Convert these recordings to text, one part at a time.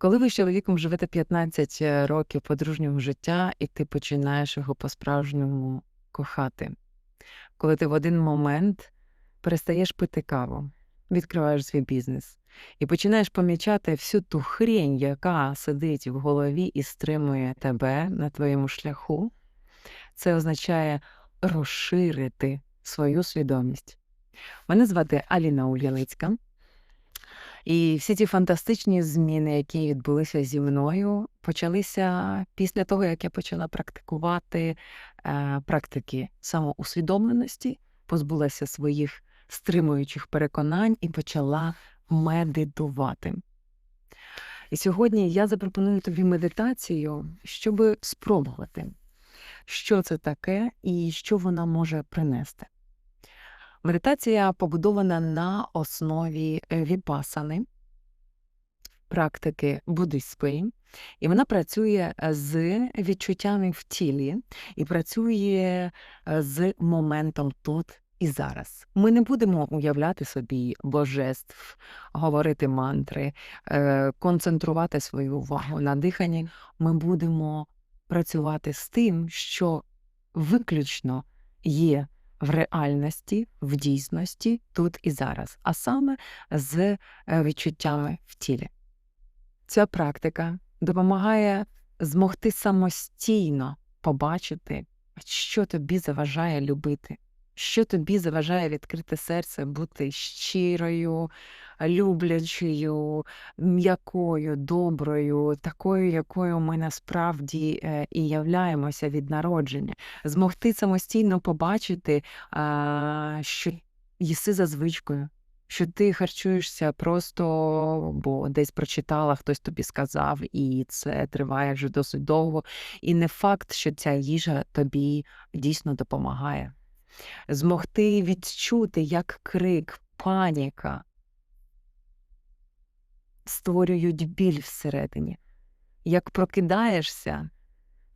Коли ви з чоловіком живете 15 е, років подружнього життя, і ти починаєш його по-справжньому кохати, коли ти в один момент перестаєш пити каву, відкриваєш свій бізнес і починаєш помічати всю ту хрінь, яка сидить в голові і стримує тебе на твоєму шляху, це означає розширити свою свідомість. Мене звати Аліна Ульяницька. І всі ті фантастичні зміни, які відбулися зі мною, почалися після того, як я почала практикувати е, практики самоусвідомленості, позбулася своїх стримуючих переконань і почала медитувати. І сьогодні я запропоную тобі медитацію, щоб спробувати, що це таке і що вона може принести. Медитація побудована на основі е, віпасани, практики буддистської, і вона працює е, з відчуттями в тілі і працює е, з моментом тут і зараз. Ми не будемо уявляти собі божеств, говорити мантри, концентрувати свою увагу на диханні. Ми будемо працювати з тим, що виключно є в реальності, в дійсності, тут і зараз, а саме з е, відчуттями в тілі. Ця практика допомагає змогти самостійно побачити, що тобі заважає любити, що тобі заважає відкрити серце, бути щирою, люблячою, м'якою, доброю, такою, якою ми насправді е, і являємося від народження, змогти самостійно побачити, що їси за звичкою. Що ти харчуєшся просто, бо десь прочитала, хтось тобі сказав, і це триває вже досить довго. І не факт, що ця їжа тобі дійсно допомагає. Змогти відчути, як крик, паніка, створюють біль всередині. Як прокидаєшся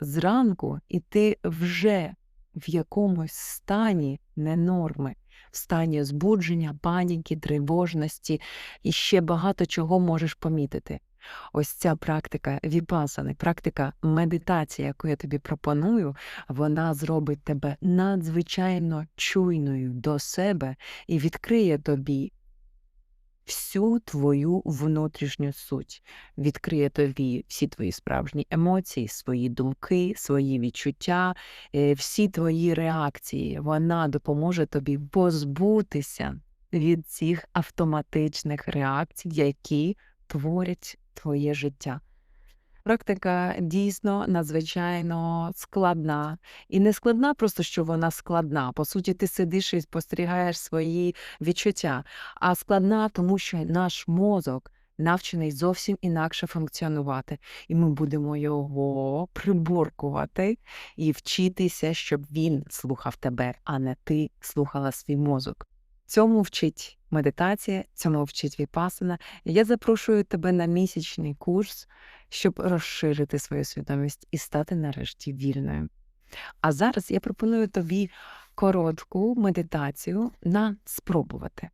зранку, і ти вже в якомусь стані ненорми, в стані збудження, паніки, тривожності і ще багато чого можеш помітити. Ось ця практика віпасани, практика медитації, яку я тобі пропоную, вона зробить тебе надзвичайно чуйною до себе і відкриє тобі всю твою внутрішню суть, відкриє тобі всі твої справжні емоції, свої думки, свої відчуття, е, всі твої реакції. Вона допоможе тобі позбутися від цих автоматичних реакцій, які творять твоє життя. Практика дійсно надзвичайно складна. І не складна, просто що вона складна. По суті, ти сидиш і спостерігаєш свої відчуття, а складна, тому що наш мозок навчений зовсім інакше функціонувати, і ми будемо його приборкувати і вчитися, щоб він слухав тебе, а не ти слухала свій мозок. Цьому вчить медитація, цьому вчить віпасана. Я запрошую тебе на місячний курс, щоб розширити свою свідомість і стати нарешті вільною. А зараз я пропоную тобі коротку медитацію на спробувати.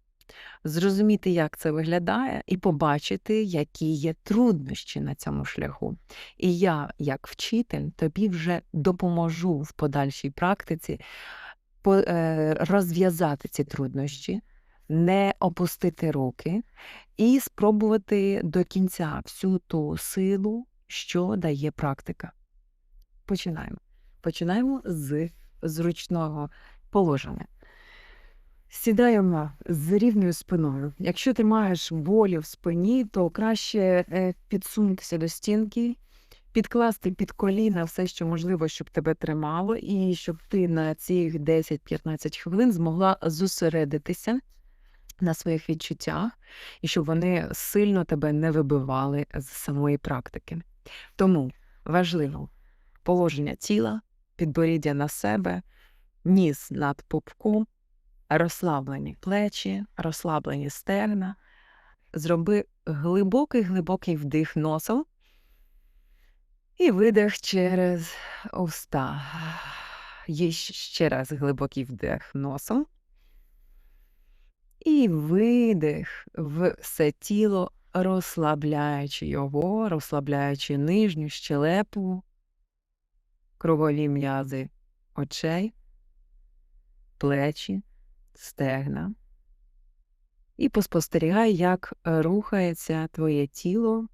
Зрозуміти, як це виглядає, і побачити, які є труднощі на цьому шляху. І я, як вчитель, тобі вже допоможу в подальшій практиці е, розв'язати ці труднощі, не опустити руки і спробувати до кінця всю ту силу, що дає практика. Починаємо. Починаємо з зручного положення. Сідаємо з рівною спиною. Якщо ти маєш болі в спині, то краще е, підсунутися до стінки, підкласти під коліна все, що можливо, щоб тебе тримало, і щоб ти на цих 10-15 хвилин змогла зосередитися на своїх відчуттях, і щоб вони сильно тебе не вибивали з самої практики. Тому важливо положення тіла, підборіддя на себе, ніс над пупком, розслаблені плечі, розслаблені стерна. Зроби глибокий глибокий вдих носом і видих через уста. Є ще раз глибокий вдих носом. І видих в все тіло розслабляючи його, розслабляючи нижню щелепу, кругові м'язи очей, плечі, стегна. І поспостерігай, як рухається твоє тіло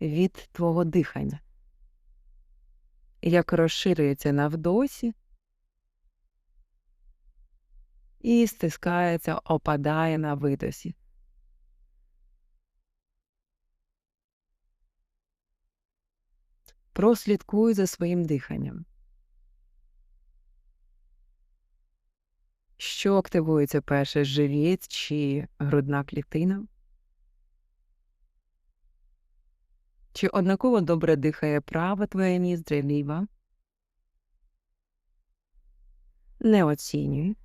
від твого дихання, як розширюється на вдосі і стискається, опадає на видосі. Прослідкуй за своїм диханням. Що активується перше живіт чи грудна клітина? Чи однаково добре дихає права твоя ніздра ліва? Не оцінюй.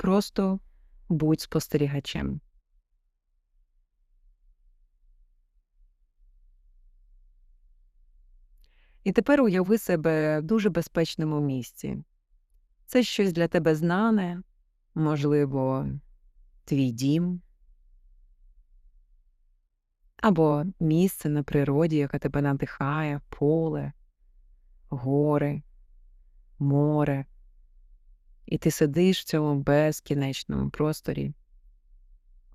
Просто будь спостерігачем. І тепер уяви себе в дуже безпечному місці. Це щось для тебе знане, можливо, твій дім або місце на природі, яке тебе надихає, поле, гори, море, і ти сидиш в цьому безкінечному просторі,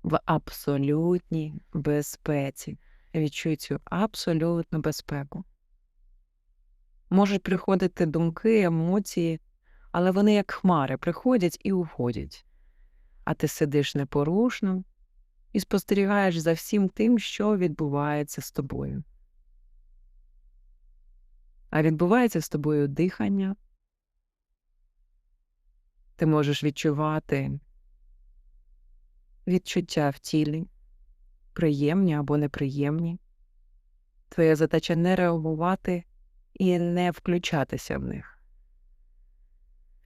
в абсолютній безпеці. Відчуй цю абсолютну безпеку. Можуть приходити думки, емоції, але вони, як хмари, приходять і уходять. А ти сидиш непорушно і спостерігаєш за всім тим, що відбувається з тобою. А відбувається з тобою дихання. Ти можеш відчувати відчуття в тілі, приємні або неприємні. Твоя задача не реагувати і не включатися в них.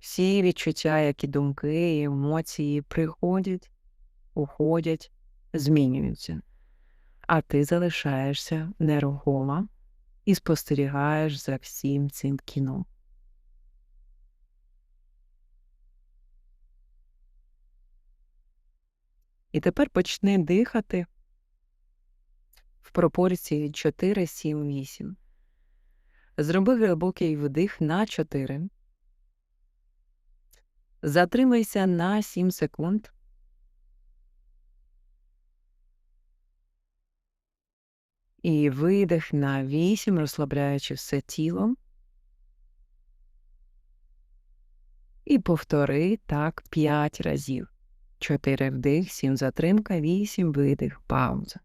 Всі відчуття, як і думки, і емоції приходять, уходять, змінюються, а ти залишаєшся нерухома і спостерігаєш за всім цим кіном. І тепер почни дихати в пропорції 4, 7, 8. Зроби глибокий вдих на 4. Затримайся на 7 секунд. І видих на 8, розслабляючи все тіло. І повтори так 5 разів. 4 вдих, 7 затримка, 8 видих, пауза.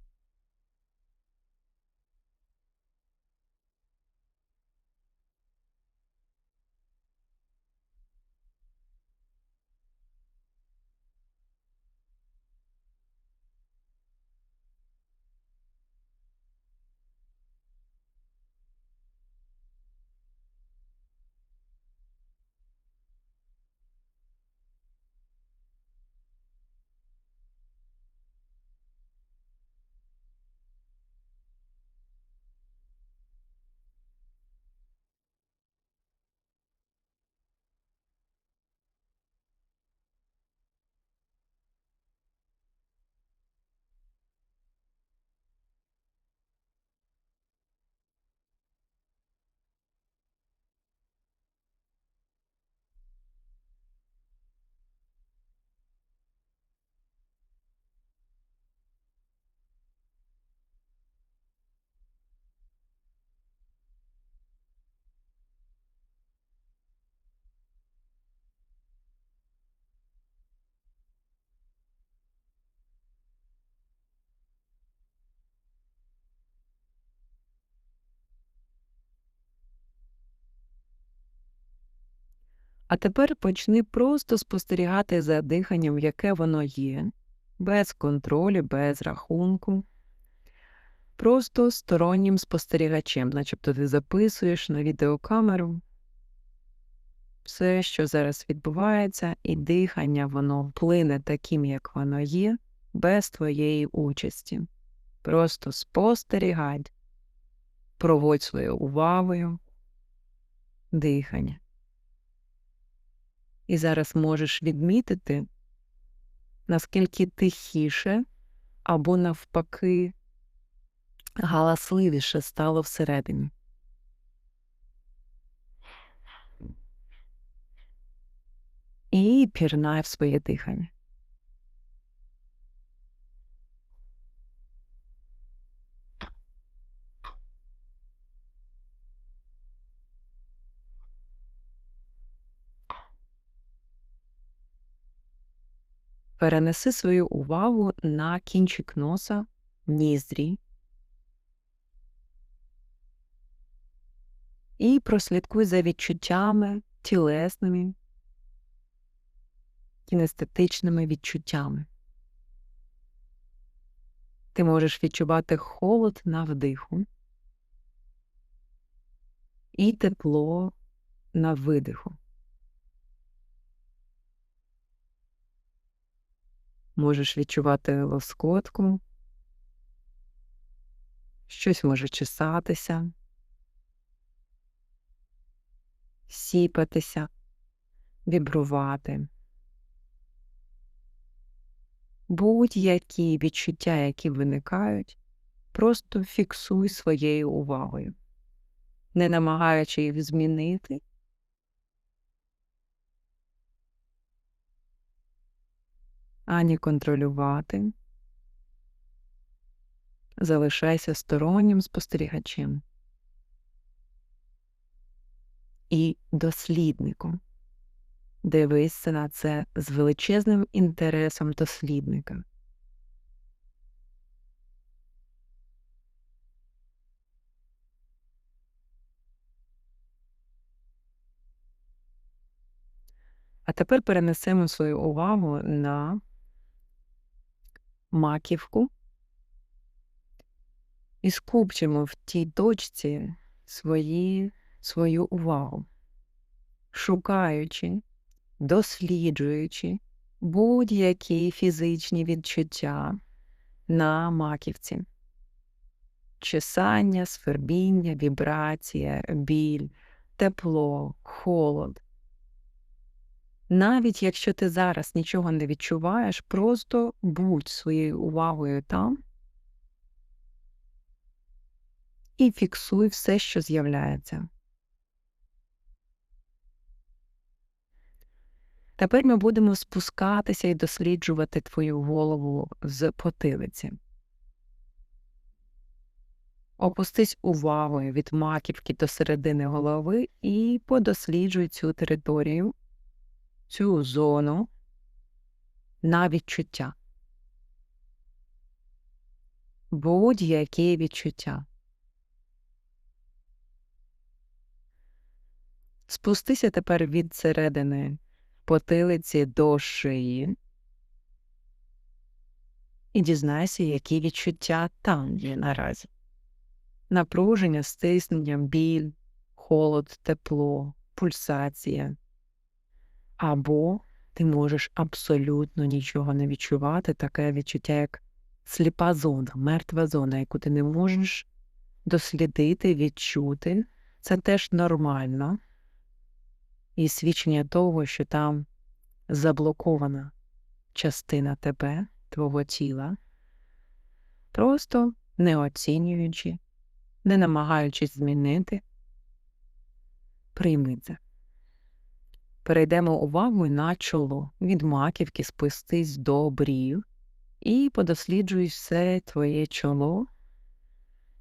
А тепер почни просто спостерігати за диханням, яке воно є, без контролю, без рахунку, просто стороннім спостерігачем, начебто ти записуєш на відеокамеру. Все, що зараз відбувається, і дихання воно вплине таким, як воно є, без твоєї участі. Просто спостерігай, проводь свою увагою, дихання. І зараз можеш відмітити, наскільки тихіше або навпаки галасливіше стало всередині. І пірнай в своє дихання. Перенеси свою увагу на кінчик носа, ніздрі і прослідкуй за відчуттями тілесними, кінестетичними відчуттями. Ти можеш відчувати холод на вдиху і тепло на видиху. Можеш відчувати лоскотку, щось може чесатися, сіпатися, вібрувати. Будь-які відчуття, які виникають, просто фіксуй своєю увагою, не намагаючи їх змінити. Ані контролювати. Залишайся стороннім спостерігачем і дослідником. Дивися на це з величезним інтересом дослідника. А тепер перенесемо свою увагу на маківку. І скупчимо в тій точці свої, свою увагу, шукаючи досліджуючи будь-які фізичні відчуття на маківці, чесання, свербіння, вібрація, біль, тепло, холод. Навіть якщо ти зараз нічого не відчуваєш, просто будь своєю увагою там і фіксуй все, що з'являється. Тепер ми будемо спускатися і досліджувати твою голову з потилиці. Опустись увагою від маківки до середини голови і подосліджуй цю територію, цю зону на відчуття. Будь-які відчуття. Спустися тепер від середини потилиці до шиї і дізнайся, які відчуття там є наразі. Напруження, стиснення, біль, холод, тепло, пульсація. Або ти можеш абсолютно нічого не відчувати, таке відчуття, як сліпа зона, мертва зона, яку ти не можеш дослідити, відчути. Це теж нормально і свідчення того, що там заблокована частина тебе, твого тіла, просто не оцінюючи, не намагаючись змінити, прийми це. Перейдемо увагу на чоло, від маківки спустись до брів і подосліджуй все твоє чоло,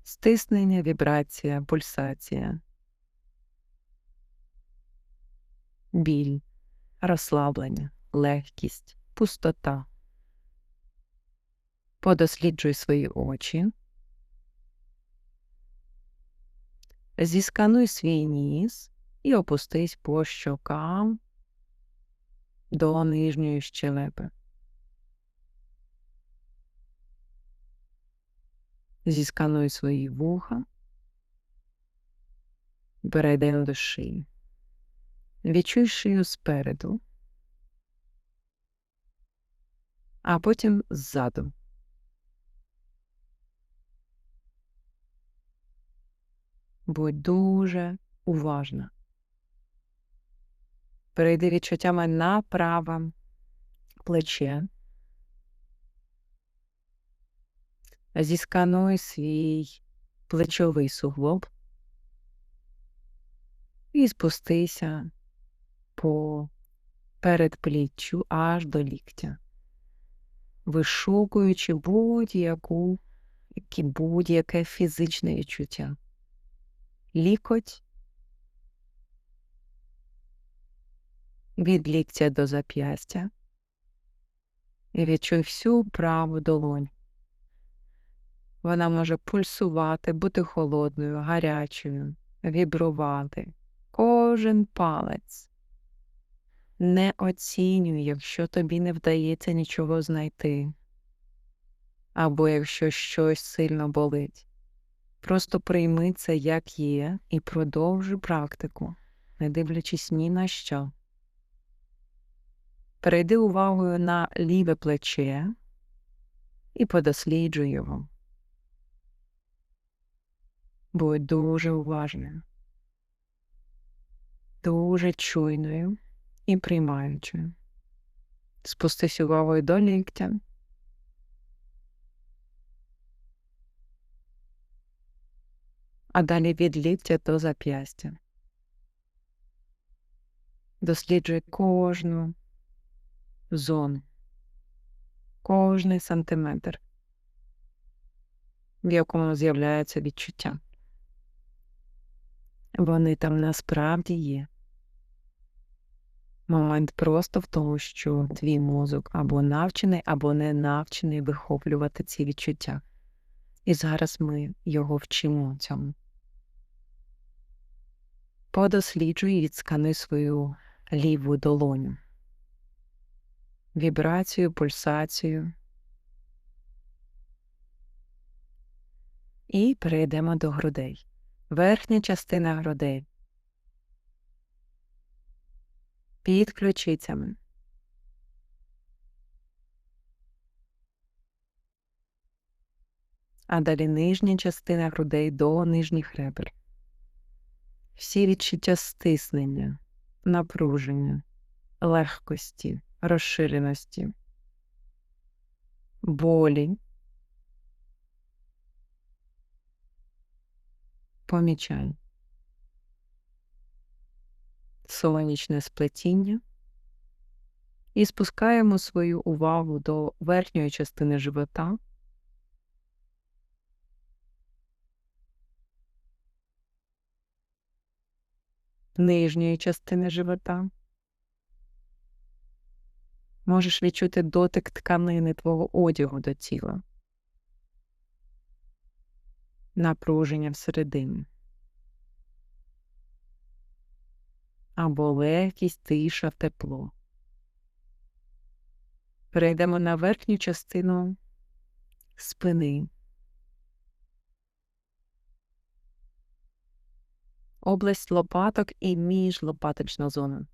стиснення, вібрація, пульсація. біль, розслаблення, легкість, пустота. Подосліджуй свої очі. Зіскануй свій ніс і опустись по щокам до нижньої щелепи. Зіскануй свої вуха, перейдемо до шиї. Відчуй шию спереду, а потім ззаду. Будь дуже уважна. Перейди відчуттями на праве плече. Зіскануй свій плечовий суглоб і спустися по передпліччю аж до ліктя, вишукуючи будь-яку будь-яке фізичне відчуття. Лікоть від ліктя до зап'ястя і відчуй всю праву долонь. Вона може пульсувати, бути холодною, гарячою, вібрувати. Кожен палець. Не оцінюй, якщо тобі не вдається нічого знайти, або якщо щось сильно болить. Просто прийми це як є, і продовжуй практику, не дивлячись ні на що. Перейди увагою на ліве плече і подосліджуй його. Будь дуже уважною, дуже чуйною і приймаючою. Спустись увагою до ліктя. А далі від ліктя до зап'ястя. Досліджуй кожну зону, кожний сантиметр, в якому з'являється відчуття. Вони там насправді є. Момент просто в тому, що твій мозок або навчений, або не навчений вихоплювати ці відчуття. І зараз ми його вчимо цьому. Подосліджуй і відскани свою ліву долоню, вібрацію, пульсацію. І перейдемо до грудей. Верхня частина грудей. Під ключицями. А далі нижня частина грудей до нижніх ребер. Всі відчуття стиснення, напруження, легкості, розширеності, болі. Помічай сонячне сплетіння і спускаємо свою увагу до верхньої частини живота. Нижньої частини живота. Можеш відчути дотик тканини твого одягу до тіла, напруження всередині. або легкість, тиша, тепло. Перейдемо на верхню частину спини, область лопаток і міжлопаточна зона.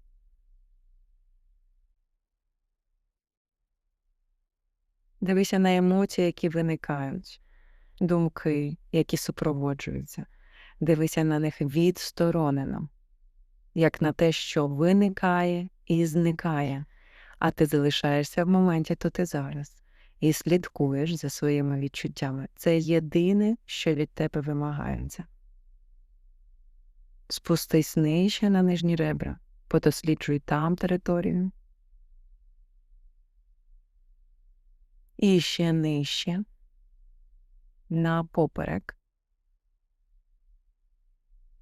Дивися на емоції, які виникають, думки, які супроводжуються. Дивися на них відсторонено як на те, що виникає і зникає, а ти залишаєшся в моменті тут і зараз і слідкуєш за своїми відчуттями. Це єдине, що від тебе вимагається. Спустись нижче на нижні ребра, подосліджуй там територію. І ще нижче. На поперек.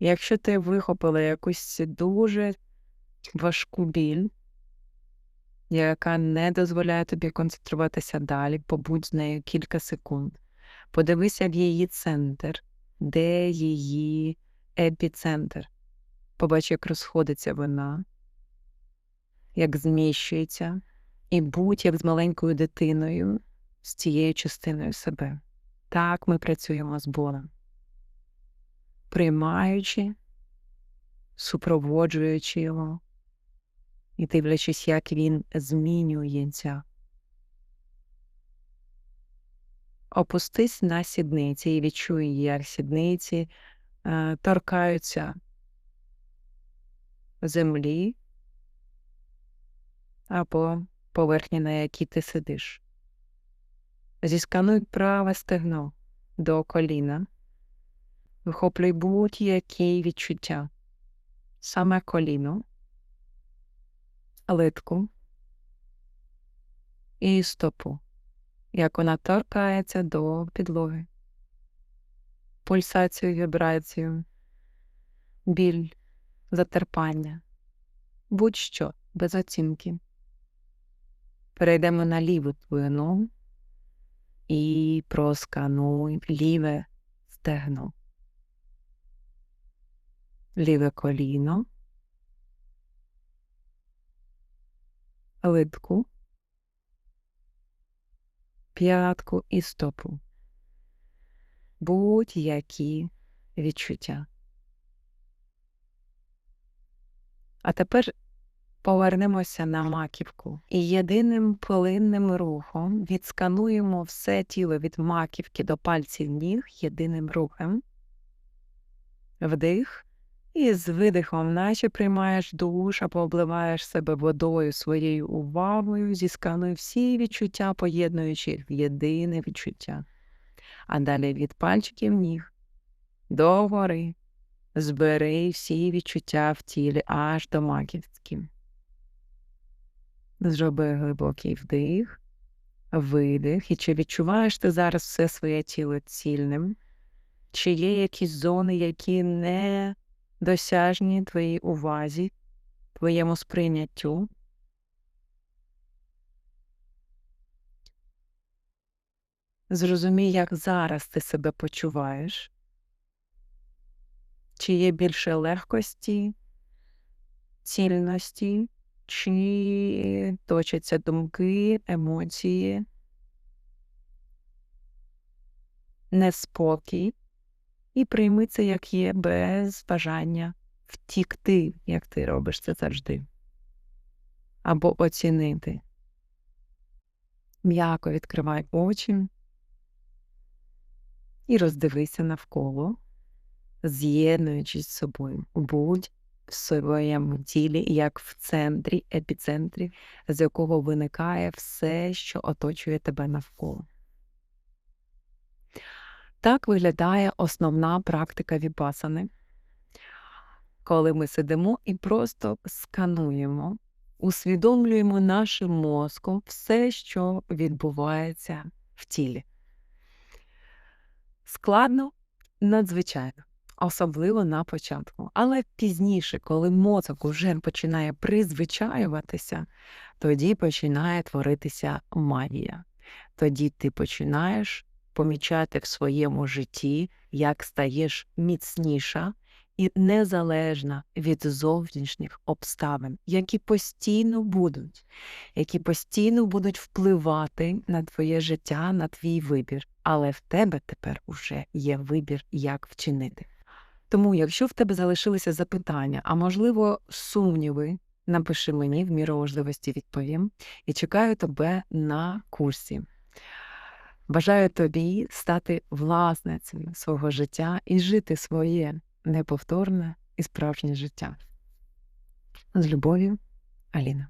Якщо ти вихопила якусь дуже важку біль, яка не дозволяє тобі концентруватися далі, побудь з нею кілька секунд, подивися в її центр, де її епіцентр. Побач, як розходиться вона, як зміщується, і будь як з маленькою дитиною, з цією частиною себе. Так ми працюємо з болем приймаючи, супроводжуючи його і дивлячись, як він змінюється. Опустись на сідниці і відчуй, як сідниці е, торкаються землі або поверхні, на якій ти сидиш. Зіскануй праве стегно до коліна. Вихоплюй будь-які відчуття. Саме коліно, литку і стопу, як вона торкається до підлоги, пульсацію, вібрацію, біль, затерпання, будь-що без оцінки. Перейдемо на ліву твою ногу і проскануй ліве стегно, ліве коліно, литку, п'ятку і стопу. Будь-які відчуття. А тепер повернемося на маківку і єдиним плинним рухом відскануємо все тіло від маківки до пальців ніг єдиним рухом. Вдих. І з видихом, наче приймаєш душ або обливаєш себе водою своєю увагою, зіскануй всі відчуття, поєднуючи в єдине відчуття. А далі від пальчиків ніг до гори збери всі відчуття в тілі аж до маківки. Зроби глибокий вдих, видих, і чи відчуваєш ти зараз все своє тіло цільним? Чи є якісь зони, які не досяжні твоїй увазі, твоєму сприйняттю? Зрозумій, як зараз ти себе почуваєш, чи є більше легкості, цільності, чи точаться думки, емоції, неспокій, і прийми це, як є, без бажання втікти, як ти робиш це завжди, або оцінити. М'яко відкривай очі і роздивися навколо, з'єднуючись з собою. Будь в своєму тілі, як в центрі, епіцентрі, з якого виникає все, що оточує тебе навколо. Так виглядає основна практика віпасани, коли ми сидимо і просто скануємо, усвідомлюємо нашим мозком все, що відбувається в тілі. Складно надзвичайно особливо на початку. Але пізніше, коли мозок уже починає призвичаюватися, тоді починає творитися магія. Тоді ти починаєш помічати в своєму житті, як стаєш міцніша і незалежна від зовнішніх обставин, які постійно будуть, які постійно будуть впливати на твоє життя, на твій вибір. Але в тебе тепер уже є вибір, як вчинити. Тому, якщо в тебе залишилися запитання, а можливо, сумніви, напиши мені в міру можливості відповім і чекаю тебе на курсі. Бажаю тобі стати власницею свого життя і жити своє неповторне і справжнє життя. З любов'ю, Аліна.